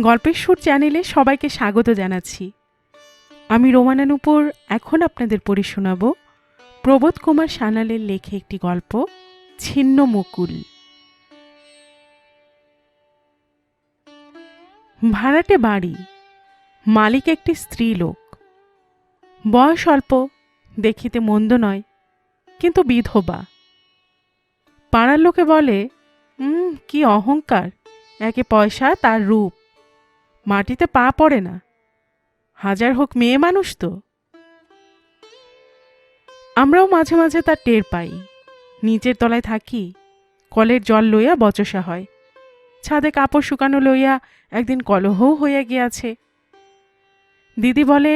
গল্পের সুর চ্যানেলে সবাইকে স্বাগত জানাচ্ছি। আমি রোমানানুপুর এখন আপনাদের পড়ে শোনাব প্রবোধ কুমার সানালের লেখে একটি গল্প ছিন্ন মুকুল। ভাড়াটে বাড়ি মালিক একটি স্ত্রী লোক বয়স অল্প দেখিতে মন্দ নয় কিন্তু বিধবা। পাড়ার লোকে বলে "উম, কি অহংকার একে পয়সা তার রূপ। মাটিতে পা পড়ে না। হাজার হোক মেয়ে মানুষ তো। আমরাও মাঝে মাঝে তার টের পাই। নিচের তলায় থাকি, কলের জল লইয়া বচসা হয়। ছাদে কাপড় শুকানো লইয়া একদিন কলহও হইয়া গিয়াছে। দিদি বলে,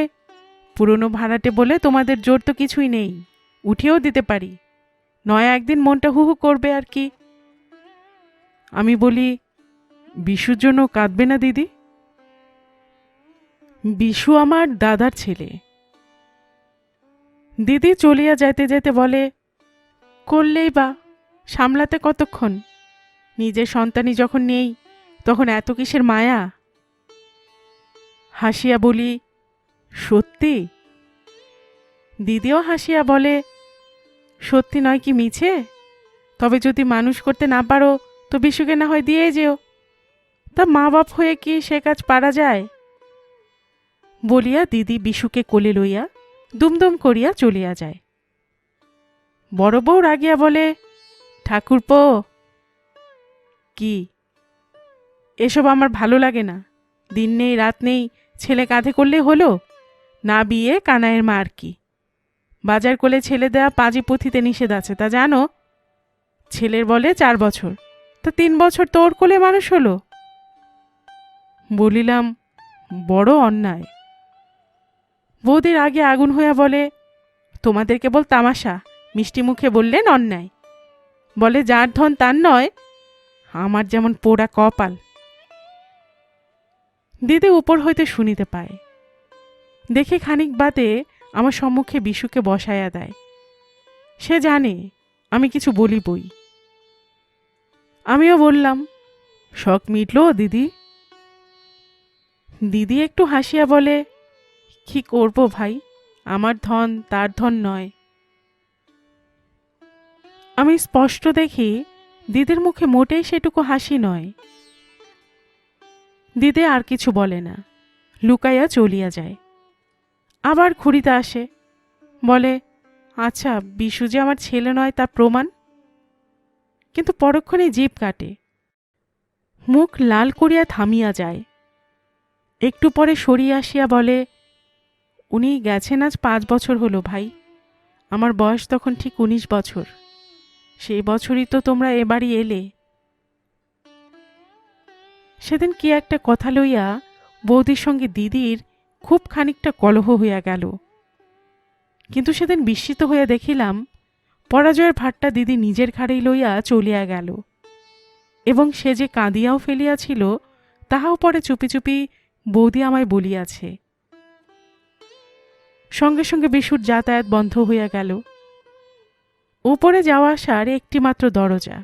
পুরনো ভাড়াটে বলে তোমাদের জোর তো কিছুই নেই, উঠিয়েও দিতে পারি। নয় একদিন মনটা হু হু করবে আর কি? আমি বলি বিশুর জন্য কাঁদবে না দিদি? বিশু আমার দাদার ছেলে। দিদি চলিয়া যাইতে যাইতে বলে, করলেই বা, সামলাতে কতক্ষণ? নিজের সন্তানই যখন নেই, তখন এত কিসের মায়া? হাসিয়া বলি, সত্যি? দিদিও হাসিয়া বলে, সত্যি নয় কি মিছে? তবে যদি মানুষ করতে না পারো, তো বিশুকে না হয় দিয়ে যেও। তা মা বাপ হয়ে কি সে কাজ পারা যায়? বলিয়া দিদি বিশুকে কোলে লইয়া দুমদুম করিয়া চলিয়া যায়। বড় বউ রাগিয়া বলে, ঠাকুরপো, কি? এসব আমার ভালো লাগে না। দিন নেই, রাত নেই, ছেলে কাঁধে করলে হলো? না বিয়ে কানায়ের মা আর কি? বাজার কোলে ছেলে দেয়া পাঁজি পুঁথিতে নিষেধ আছে, তা জানো? ছেলের বলে চার বছর, তা তিন বছর তোর কোলে মানুষ হলো? বলিলাম, বড় অন্যায়। বৌদির আগে আগুন হইয়া বলে, তোমাদের কেবল তামাশা। মিষ্টি মুখে বললেন, অন্যায়। বলে, যার ধন তার নয়, আমার যেমন পোড়া কপাল। দিদি উপর হইতে শুনিতে পায়। দেখে খানিক বাদে আমার সম্মুখে বিশুকে বসাইয়া দেয়। সে জানে, আমি কিছু বলি বই আমিও বললাম, শখ মিটল দিদি? দিদি একটু হাসিয়া বলে কি করব ভাই? আমার ধন তার ধন নয়। আমি স্পষ্ট দেখি দিদির মুখে মোটেই সেটুকু হাসি নয়। দিদি আর কিছু বলে না। লুকাইয়া চলিয়া যায়। আবার খুঁড়িতে আসে। বলে আচ্ছা বিশু যে আমার ছেলে নয় তার প্রমাণ? কিন্তু পরক্ষণে জিভ কাটে। মুখ লাল করিয়া থামিয়া যায়। একটু পরে সরিয়ে আসিয়া বলে উনি গেছেন আজ পাঁচ বছর হলো ভাই। আমার বয়স তখন ঠিক উনিশ বছর। সেই বছরই তো তোমরা এবারই এলে। সেদিন কি একটা কথা লইয়া বৌদির সঙ্গে দিদির খুব খানিকটা কলহ হইয়া গেল। কিন্তু সেদিন বিস্মিত হইয়া দেখিলাম, পরাজয়ের ভারটা দিদি নিজের ঘাড়েই লইয়া চলিয়া গেল। এবং সে যে কাঁদিয়াও ফেলিয়াছিল, তাহাও পরে চুপি চুপি বৌদি আমায় বলিয়াছে। সঙ্গে সঙ্গে বিশুর যাতায়াত বন্ধ হইয়া গেল। উপরে যাওয়া আসার একটিমাত্র দরজা।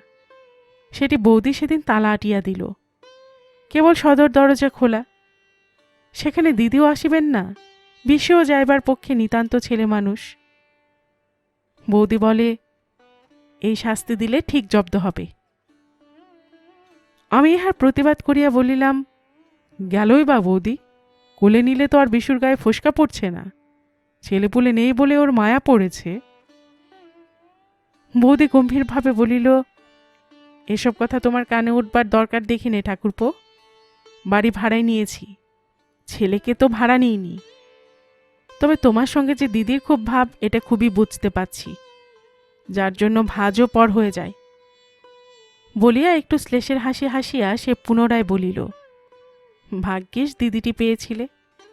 সেটি বৌদি সেদিন তালা আটিয়া দিল। কেবল সদর দরজা খোলা। সেখানে দিদিও আসিবেন না বিশ্বও যাইবার পক্ষে নিতান্ত ছেলে মানুষ। বৌদি বলে, এই শাস্তি দিলে ঠিক জব্দ হবে। আমি ইহার প্রতিবাদ করিয়া বলিলাম, গেলই বা বৌদি, কোলে নিলে তো আর বিশুর গায়ে ফসকা পড়ছে না। ছেলেপুলে নেই বলে ওর মায়া পড়েছে। বৌদি গম্ভীরভাবে বলিল, এসব কথা তোমার কানে উঠবার দরকার দেখি নে ঠাকুরপো। বাড়ি ভাড়ায় নিয়েছি। ছেলেকে তো ভাড়া নিইনি। তবে তোমার সঙ্গে যে দিদির খুব ভাব, এটা খুবই বুঝতে পারছি। যার জন্য ভাজও পর হয়ে যায়। বলিয়া একটু শ্লেষের হাসি হাসিয়া সে পুনরায় বলিল, ভাগ্যিস দিদিটি পেয়েছিলে,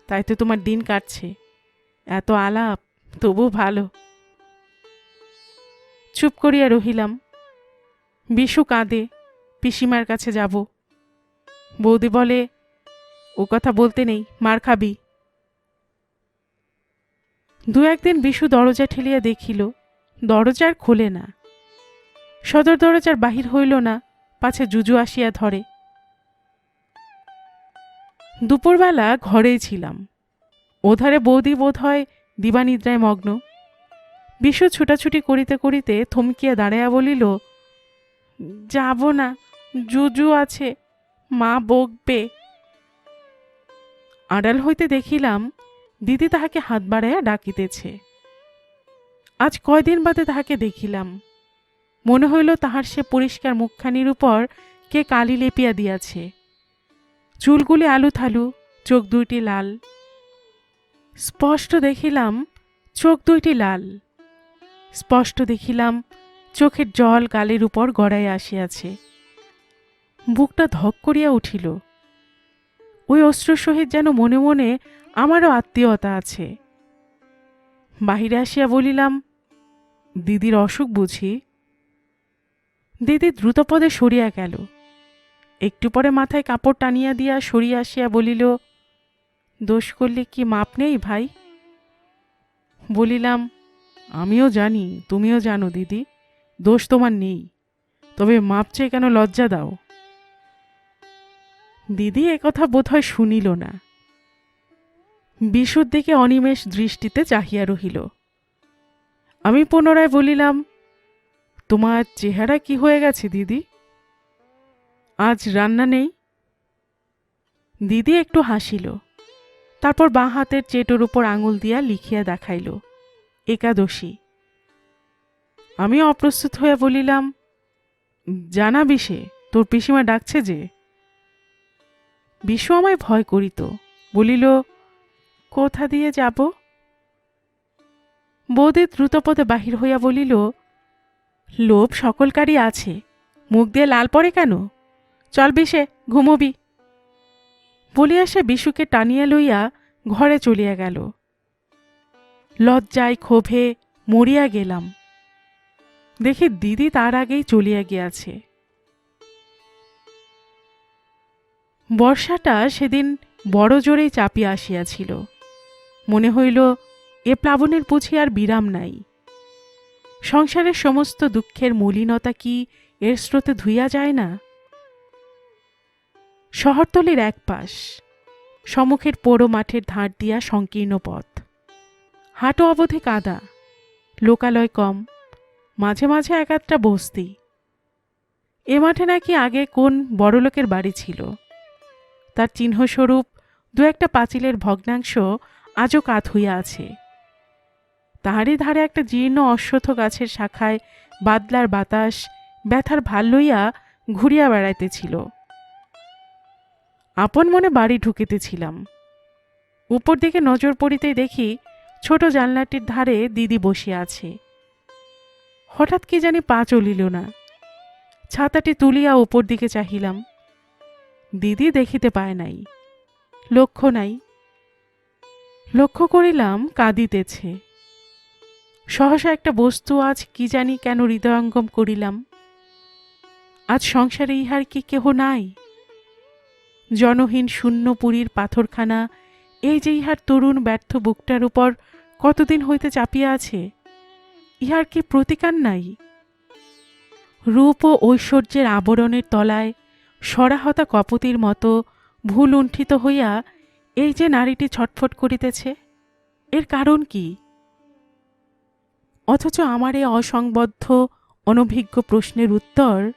তাই তো তোমার দিন কাটছে। এত আলাপ তবু ভালো। চুপ করিয়া রহিলাম। বিশু কাঁদে, পিসিমার কাছে যাব। বৌদি বলে, ও কথা বলতে নেই, মার খাবি? দু একদিন বিশু দরজা ঠেলিয়া দেখিল, দরজার খোলে না। সদর দরজার বাহির হইল না, পাছে জুজু আসিয়া ধরে। দুপুরবেলা ঘরেই ছিলাম। ওধারে বৌদি বোধ হয় দিবানিদ্রায় মগ্ন। বিশ্ব ছুটাছুটি করিতে করিতে থমকিয়া দাঁড়াইয়া বলিল, যাব না, জুজু আছে, মা বকবে। আড়াল হইতে দেখিলাম, দিদি তাহাকে হাত বাড়াইয়া ডাকিতেছে। আজ কয়দিন বাদে তাহাকে দেখিলাম। মনে হইল তাহার সে পরিষ্কার মুখখানির উপর কে কালি লেপিয়া দিয়াছে। চুলগুলি আলু থালু চোখ দুইটি লাল। স্পষ্ট দেখিলাম চোখ দুইটি লাল। স্পষ্ট দেখিলাম চোখের জল গালের উপর গড়াইয়া আসিয়াছে। বুকটা ধক করিয়া উঠিল। ওই অশ্রুর সহিত যেন মনে মনে আমারও আত্মীয়তা আছে। বাহিরে আসিয়া বলিলাম, দিদির অসুখ বুঝি? দিদি দ্রুতপদে সরিয়া গেল। একটু পরে মাথায় কাপড় টানিয়া দিয়া সরিয়া আসিয়া বলিল দোষ করলে কি মাপ নেই ভাই? বলিলাম, আমিও জানি, তুমিও জানো দিদি, দোষ তোমার নেই, তবে মাপ চেয়ে কেন লজ্জা দাও? দিদি একথা বোধহয় শুনিল না। বিশুর দিকে অনিমেষ দৃষ্টিতে চাহিয়া রহিল। আমি পুনরায় বলিলাম, তোমার চেহারা কি হয়ে গেছে দিদি? আজ রান্না নেই? দিদি একটু হাসিল। তারপর বাঁ হাতের চেটোর উপর আঙুল দিয়া লিখিয়া দেখাইল, একাদশী। আমি অপ্রস্তুত হইয়া বলিলাম, জানাবি সে, তোর পিসিমা ডাকছে যে? বিশু আমায় ভয় করিত, বলিল, কোথা দিয়ে যাব? বৌদি দ্রুতপদে বাহির হইয়া বলিল, লোভ সকলকারই আছে, মুখ দিয়ে লাল পড়ে কেন? চল বিশে, ঘুমোবি। বলিয়া সে বিশুকে টানিয়া লইয়া ঘরে চলিয়া গেল। লজ্জায় ক্ষোভে মরিয়া গেলাম। দেখি দিদি তার আগেই চলিয়া গিয়াছে। বর্ষাটা সেদিন বড় জোরেই চাপিয়া আসিয়াছিল। মনে হইল, এ প্লাবনের বুঝি আর বিরাম নাই। সংসারের সমস্ত দুঃখের মলিনতা কি এর স্রোতে ধুইয়া যায় না? শহরতলির এক পাশ, সম্মুখের পোড়ো মাঠের ধার দিয়া সংকীর্ণ পথ। হাঁটো অবধি কাদা, লোকালয় কম, মাঝে মাঝে এক একটা বস্তি। এ মাঠে নাকি আগে কোন বড়লোকের বাড়ি ছিল? তার চিহ্নস্বরূপ দু একটা পাঁচিলের ভগ্নাংশ আজও কাত হইয়া আছে। তাহারই ধারে একটা জীর্ণ অশ্বথ গাছের শাখায় বাদলার বাতাস ব্যথার ভালো লইয়া ঘুরিয়া বেড়াইতেছিল। আপন মনে বাড়ি ঢুকিতেছিলাম উপর দিকে নজর পড়িতেই দেখি ছোট জানলাটির ধারে দিদি বসিয়া আছে। হঠাৎ কি জানি পা চলিল না। ছাতাটি তুলিয়া উপর দিকে চাহিলাম। দিদি দেখিতে পায় নাই। লক্ষ্য নাই। লক্ষ্য করিলাম কাঁদিতেছে। সহসা একটা বস্তু আজ কি জানি কেন হৃদয়ঙ্গম করিলাম। আজ সংসারে ইহার কি কেহ নাই? জনহীন শূন্য পুরীর পাথরখানা, এই যে ইহার তরুণ ব্যর্থ বুকটার উপর কতদিন হইতে চাপিয়া আছে? ইহার কি প্রতিকার নাই? রূপ ও ঐশ্বর্যের আবরণের তলায় সরাহতা কপতির মতো ভুল লুণ্ঠিত হইয়া এই যে নারীটি ছটফট করিতেছে, এর কারণ কি? অথচ আমার এ অসংবদ্ধ, অনভিজ্ঞ প্রশ্নের উত্তর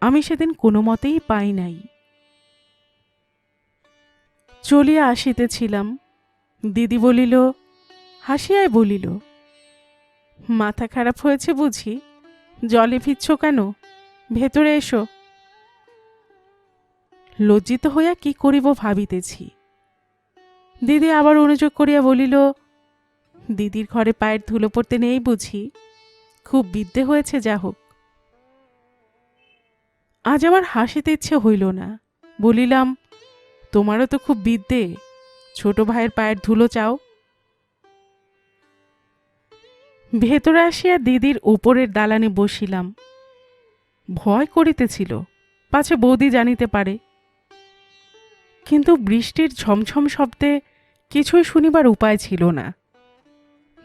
আমি সেদিন কোনো মতেই পাই নাই। চলিয়া আসিতেছিলাম। দিদি বলিল, হাসিয়ায় বলিল, মাথা খারাপ হয়েছে বুঝি? জলে ভিজছ কেন? ভেতরে এসো। লজ্জিত হইয়া কি করিব ভাবিতেছি। দিদি আবার অনুযোগ করিয়া বলিল, দিদির ঘরে পায়ের ধুলো পড়তে নেই বুঝি? খুব বিদ্যে হয়েছে, যা হোক। আজ আমার হাসিতে ইচ্ছে হইল না। বলিলাম তোমারও তো খুব বিদ্যে। ছোট ভাইয়ের পায়ের ধুলো চাও। ভেতরে আসিয়া দিদির উপরের দালানে বসিলাম। ভয় করিতেছিল, পাছে বৌদি জানিতে পারে। কিন্তু বৃষ্টির ঝমঝম শব্দে কিছুই শুনিবার উপায় ছিল না।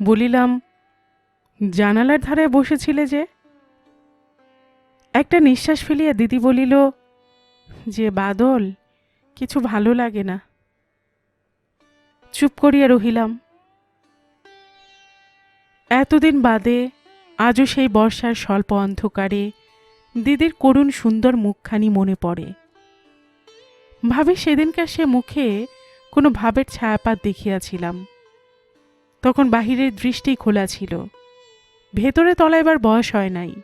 বলিলাম, জানালার ধারে বসেছিলে যে? একটা নিঃশ্বাস ফেলিয়া দিদি বলিল, যে বাদল কিছু ভালো লাগে না। চুপ করিয়া রহিলাম। এতদিন বাদে আজও সেই বর্ষার স্বল্প অন্ধকারে দিদির করুণ সুন্দর মুখখানি মনে পড়ে। ভাবি সেদিনকার সে মুখে কোনো ভাবের ছায়াপাত দেখিয়াছিলাম। তখন বাহিরের দৃষ্টি খোলা ছিল। ভেতরে তলাইবার বয়স হয় নাই।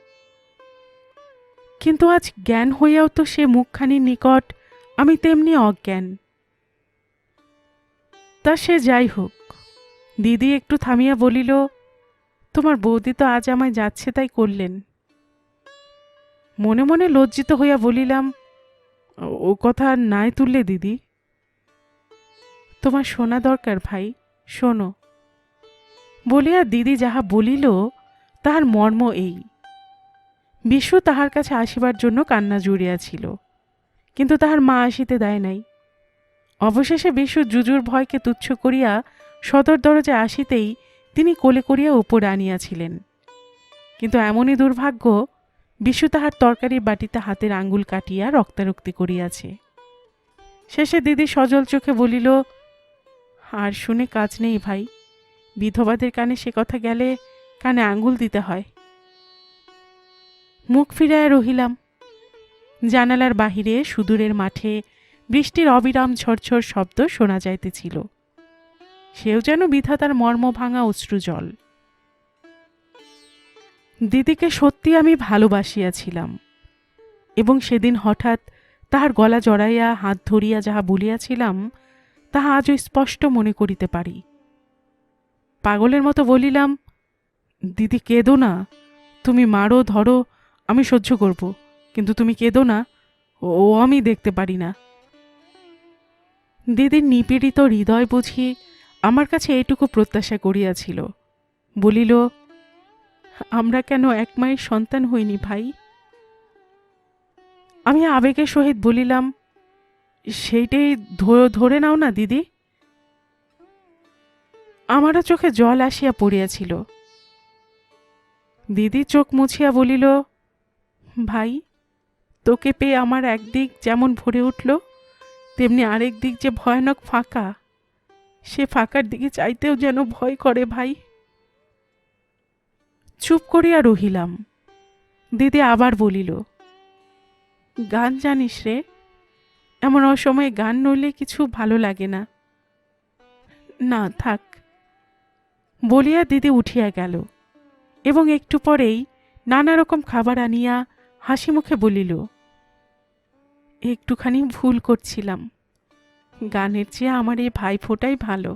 কিন্তু আজ জ্ঞান হইয়াও তো সে মুখখানির নিকট আমি তেমনি অজ্ঞান। তা সে যাই হোক। দিদি একটু থামিয়া বলিল, তোমার বৌদি তো আজ আমায় যাচ্ছে তাই করলেন। মনে মনে লজ্জিত হইয়া বলিলাম, ও কথা আর নাই তুললে দিদি। তোমার শোনা দরকার ভাই, শোনো। বলিয়া দিদি যাহা বলিল, তাহার মর্ম এই। বিশু তাহার কাছে আসিবার জন্য কান্না জুড়িয়াছিল। কিন্তু তাহার মা আসিতে দেয় নাই। অবশেষে বিশু জুজুর ভয়কে তুচ্ছ করিয়া সদর দরজায় আসিতেই তিনি কোলে করিয়া উপরে আনিয়াছিলেন। কিন্তু এমনই দুর্ভাগ্য বিশু তাহার তরকারির বাটিতে হাতের আঙ্গুল কাটিয়া রক্তারক্তি করিয়াছে। শেষে দিদি সজল চোখে বলিল, আর শুনে কাজ নেই ভাই, বিধবাদের কানে সে কথা গেলে কানে আঙ্গুল দিতে হয়। মুখ ফিরাইয়া রহিলাম। জানালার বাহিরে সুদূরের মাঠে বৃষ্টির অবিরাম ঝরঝর শব্দ শোনা যাইতেছিল। সেও যেন বিধাতার মর্ম ভাঙা অশ্রু জল। দিদিকে সত্যি আমি ভালোবাসিয়াছিলাম এবং সেদিন হঠাৎ তাহার গলা জড়াইয়া, হাত ধরিয়া যাহা বলিয়াছিলাম, তাহা আজও স্পষ্ট মনে করিতে পারি। পাগলের মতো বলিলাম, দিদি কেঁদো না, তুমি মারো, ধরো, আমি সহ্য করব। কিন্তু তুমি কেঁদো না। ও আমি দেখতে পারি না। দিদির নিপীড়িত হৃদয় বুঝি আমার কাছে এইটুকু প্রত্যাশা করিয়াছিল। বলিল, আমরা কেন এক মায়ের সন্তান হইনি ভাই? আমি আবেগের সহিত বলিলাম, সেইটাই ধরে নাও না দিদি। আমারও চোখে জল আসিয়া পড়িয়াছিল। দিদি চোখ মুছিয়া বলিল, ভাই তোকে পেয়ে আমার একদিক যেমন ভরে উঠল, তেমনি আরেক দিক যে ভয়ানক ফাঁকা। সে ফাঁকার দিকে চাইতেও যেন ভয় করে ভাই। চুপ করিয়া রহিলাম। দিদি আবার বলিল, গান জানিস রে, এমন অসময়ে গান নইলে কিছু ভালো লাগে না। না, থাক। বলিয়া দিদি উঠিয়া গেল এবং একটু পরেই নানা রকম খাবার আনিয়া হাসি মুখে বলিল, একটুখানি ভুল করছিলাম। গানের চেয়ে আমার এই ভাই ফোটাই ভালো।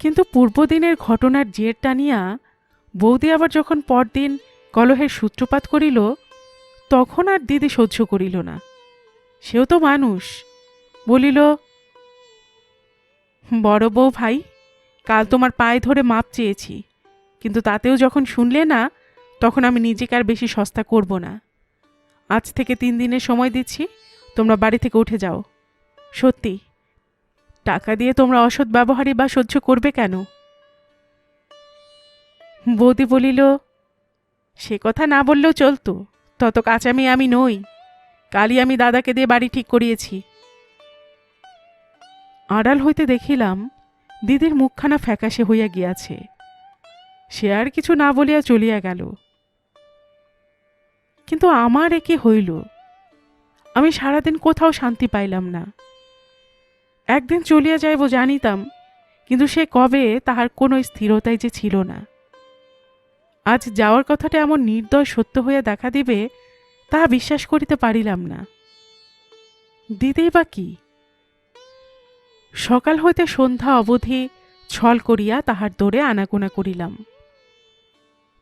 কিন্তু পূর্বদিনের ঘটনার জের টানিয়া বৌদি আবার যখন পরদিন কলহের সূত্রপাত করিল, তখন আর দিদি সহ্য করিল না। সেও তো মানুষ। বলিল, বড় বউ ভাই, কাল তোমার পায়ে ধরে মাপ চেয়েছি। কিন্তু তাতেও যখন শুনলে না, তখন আমি নিজেকে আর বেশি সস্তা করব না। আজ থেকে তিন দিনের সময় দিচ্ছি, তোমরা বাড়ি থেকে উঠে যাও। সত্যি, টাকা দিয়ে তোমরা অসৎ ব্যবহারই বা সহ্য করবে কেন? বৌদি বলিল, সে কথা না বললেও চলতো তত কাঁচামি আমি নই, কালই আমি দাদাকে দিয়ে বাড়ি ঠিক করিয়েছি। আড়াল হইতে দেখিলাম, দিদির মুখখানা ফ্যাকাশে হইয়া গিয়াছে। সে আর কিছু না বলিয়া চলিয়া গেল। কিন্তু আমার একে হইল। আমি সারাদিন কোথাও শান্তি পাইলাম না। একদিন চলিয়া যাইব জানিতাম, কিন্তু সে কবে তাহার কোনো স্থিরতাই যে ছিল না। আজ যাওয়ার কথাটা এমন নির্দয় সত্য হইয়া দেখা দিবে, তাহা বিশ্বাস করিতে পারিলাম না। দিতেই বা কি? সকাল হইতে সন্ধ্যা অবধি ছল করিয়া তাহার দৌড়ে আনাগোনা করিলাম।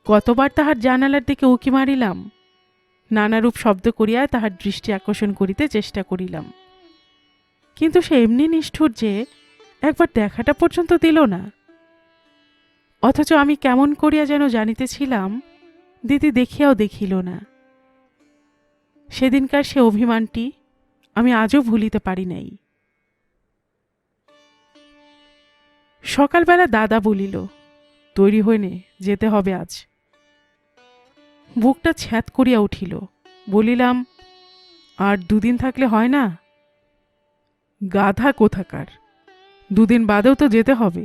কতবার তাহার জানালার দিকে উঁকি মারিলাম। নানারূপ শব্দ করিয়া তাহার দৃষ্টি আকর্ষণ করিতে চেষ্টা করিলাম। কিন্তু সে এমনি নিষ্ঠুর যে, একবার দেখাটা পর্যন্ত দিল না। অথচ আমি কেমন করিয়া যেন জানিতেছিলাম, দিদি দেখিয়াও দেখিল না। সেদিনকার সে অভিমানটি আমি আজও ভুলিতে পারি নাই। সকালবেলা দাদা বলিল, তৈরি হয়ে নে যেতে হবে আজ। বুকটা ছ্যাত করিয়া উঠিল। বলিলাম, আর দুদিন থাকলে হয় না? গাধা কোথাকার? দুদিন বাদেও তো যেতে হবে।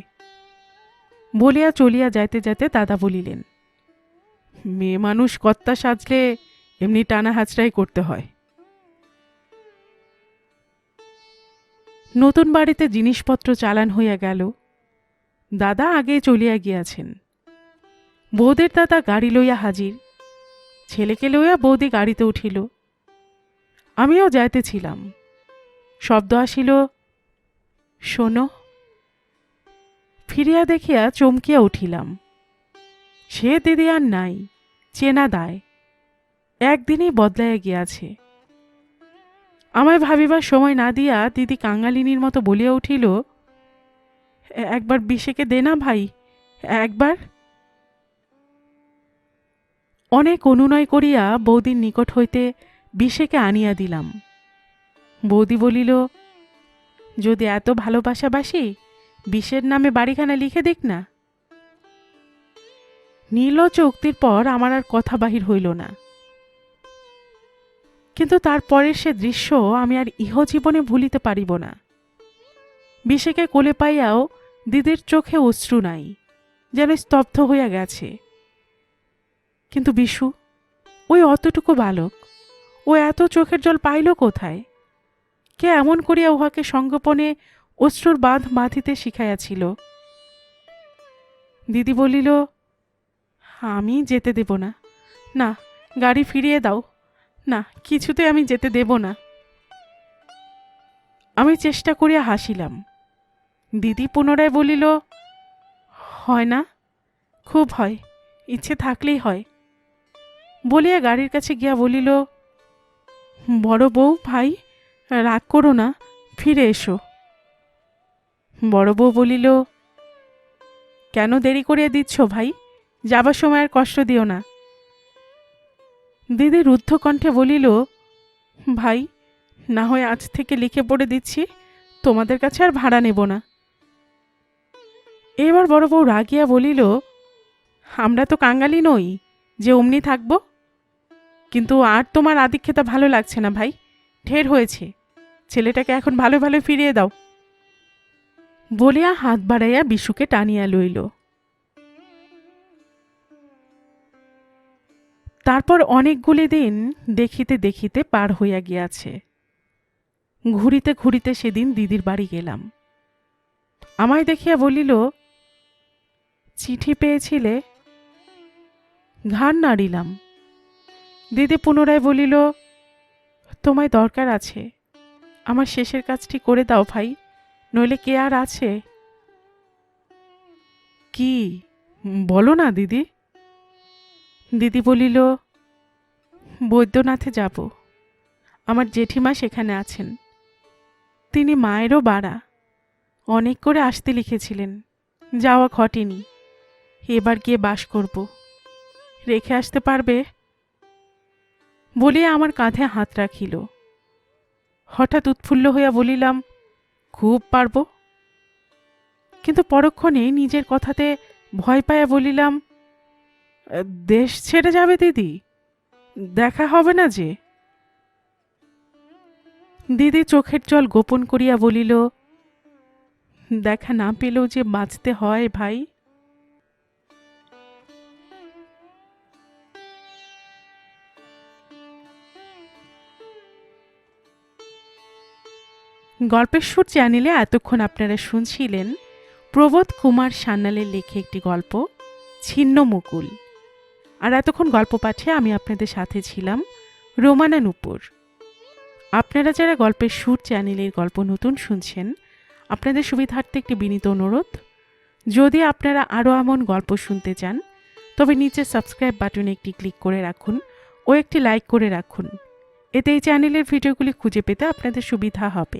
বলিয়া চলিয়া যাইতে যাইতে দাদা বলিলেন, মেয়ে মানুষ কর্তা সাজলে এমনি টানা হাজরাই করতে হয়। নতুন বাড়িতে জিনিসপত্র চালান হইয়া গেল। দাদা আগে চলিয়া গিয়াছেন। বৌদের দাদা গাড়ি লইয়া হাজির। ছেলেকে লইয়া বৌদি গাড়িতে উঠিল। আমিও যাইতেছিলাম। শব্দ আসিল, শোনো। ফিরিয়া দেখিয়া চমকিয়া উঠিলাম। সে দিদি আর নাই, চেনা দায়। একদিনই বদলাইয়া গিয়াছে। আমায় ভাবিবার সময় না দিয়া দিদি কাঙ্গালিনীর মতো বলিয়া উঠিল একবার বিশেকে দে না ভাই, একবার। অনেক অনুনয় করিয়া বৌদির নিকট হইতে বিষেকে আনিয়া দিলাম। বৌদি বলিল, যদি এত ভালোবাসাবাসি বিষের নামে বাড়িখানা লিখে দিক না। নীলচ উক্তির পর আমার আর কথা বাহির হইল না। কিন্তু তারপরের সে দৃশ্য আমি আর ইহজীবনে ভুলিতে পারিব না। বিষেকে কোলে পাইয়াও দিদির চোখে অশ্রু নাই, যেন স্তব্ধ হইয়া গেছে। কিন্তু বিশু, ওই অতটুকু বালক, ও এত চোখের জল পাইল কোথায়? কে এমন করিয়া উহাকে সঙ্গোপনে অশ্রুর বাঁধ বাঁধিতে শিখাইয়াছিল? দিদি বলিল, আমি যেতে দেব না। না, গাড়ি ফিরিয়ে দাও। না, কিছুতে আমি যেতে দেব না। আমি চেষ্টা করিয়া হাসিলাম। দিদি পুনরায় বলিল, হয় না। খুব হয়। ইচ্ছে থাকলেই হয়। বলিয়া গাড়ির কাছে গিয়া বলিল, বড় বউ ভাই, রাগ করো না, ফিরে এসো। বড় বউ বলিল, কেন দেরি করিয়া দিচ্ছ ভাই? যাবার সময় আর কষ্ট দিও না। দিদি রুদ্ধ কণ্ঠে বলিল, ভাই, না হয় আজ থেকে লিখে পড়ে দিচ্ছি, তোমাদের কাছে আর ভাড়া নেব না। এবার বড় বউ রাগিয়া বলিল, আমরা তো কাঙ্গালি নই, যে অমনি থাকব? কিন্তু আর তোমার আদিক্ষেতা ভালো লাগছে না ভাই। ঢের হয়েছে। ছেলেটাকে এখন ভালো ভালো ফিরিয়ে দাও। বলিয়া হাত বাড়াইয়া বিশুকে টানিয়া লইল। তারপর অনেকগুলি দিন দেখিতে দেখিতে পার হইয়া গিয়াছে। ঘুরিতে ঘুরিতে সেদিন দিদির বাড়ি গেলাম। আমায় দেখিয়া বলিল, চিঠি পেয়েছিলে? ঘাড় নাড়িলাম। দিদি পুনরায় বলিল, তোমায় দরকার আছে। আমার শেষের কাজটি করে দাও ভাই, নইলে কে আর আছে? কি? বলো না দিদি। দিদি বলিল, বৈদ্যনাথে যাব। আমার জেঠিমা সেখানে আছেন। তিনি মায়েরও বাড়া। অনেক করে আসতে লিখেছিলেন। যাওয়া ঘটেনি। এবার গিয়ে বাস করব। রেখে আসতে পারবে? বলিয়া আমার কাঁধে হাত রাখিল। হঠাৎ উৎফুল্ল হইয়া বলিলাম, খুব পারব। কিন্তু পরক্ষণে নিজের কথাতে ভয় পাইয়া বলিলাম, দেশ ছেড়ে যাবে দিদি, দেখা হবে না যে। দিদি চোখের জল গোপন করিয়া বলিল, দেখা না পেলেও যে বাঁচতে হয় ভাই গল্পের সুর চ্যানেলে এতক্ষণ আপনারা শুনছিলেন প্রবোধ কুমার সান্যালের লেখে একটি গল্প, ছিন্ন মুকুল। আর এতক্ষণ গল্প পাঠে আমি আপনাদের সাথে ছিলাম রোমানা নুপুর। আপনারা যারা গল্পের সুর চ্যানেলের গল্প নতুন শুনছেন, আপনাদের সুবিধার্থে একটি বিনীত অনুরোধ। যদি আপনারা আরও এমন গল্প শুনতে চান, তবে নিচে সাবস্ক্রাইব বাটনে একটি ক্লিক করে রাখুন ও একটি লাইক করে রাখুন। এতে এই চ্যানেলের ভিডিওগুলি খুঁজে পেতে আপনাদের সুবিধা হবে।